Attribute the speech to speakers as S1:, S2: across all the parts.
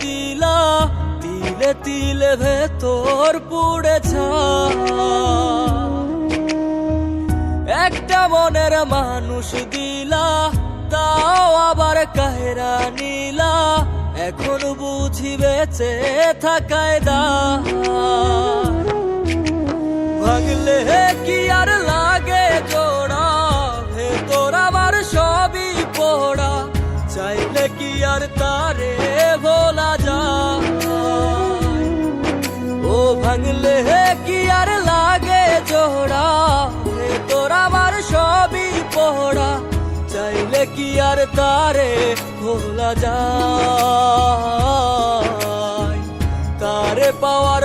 S1: দিলা, তিলে তিলে ভেতর পুড়ে একটা মনের মানুষ দিলা, তাও আবার কাহেরা নিলা। এখন বুঝি বেঁচে থাকায় দা। ভাগলে কি আর লাগে জোড়া, ভেতর আমার সবই পড়া। চাইলে কি আর তারে ভাঙলে কি আর লাগে জোড়া তোর আমার সবই পোড়া চাইলে কি আর তারে খোলা যায়? তারে পাওয়ার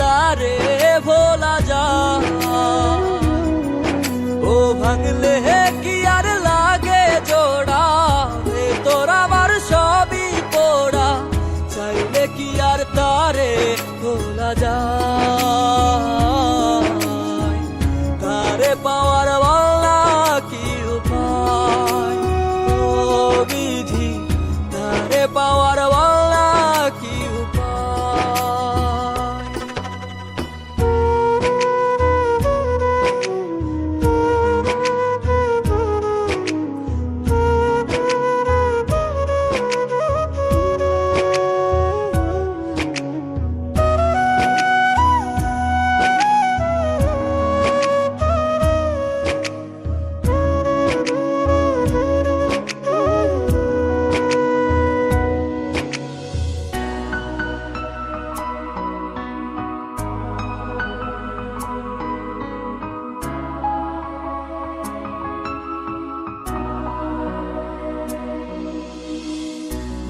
S1: তারে ভোলা যা। ও ভাঙলে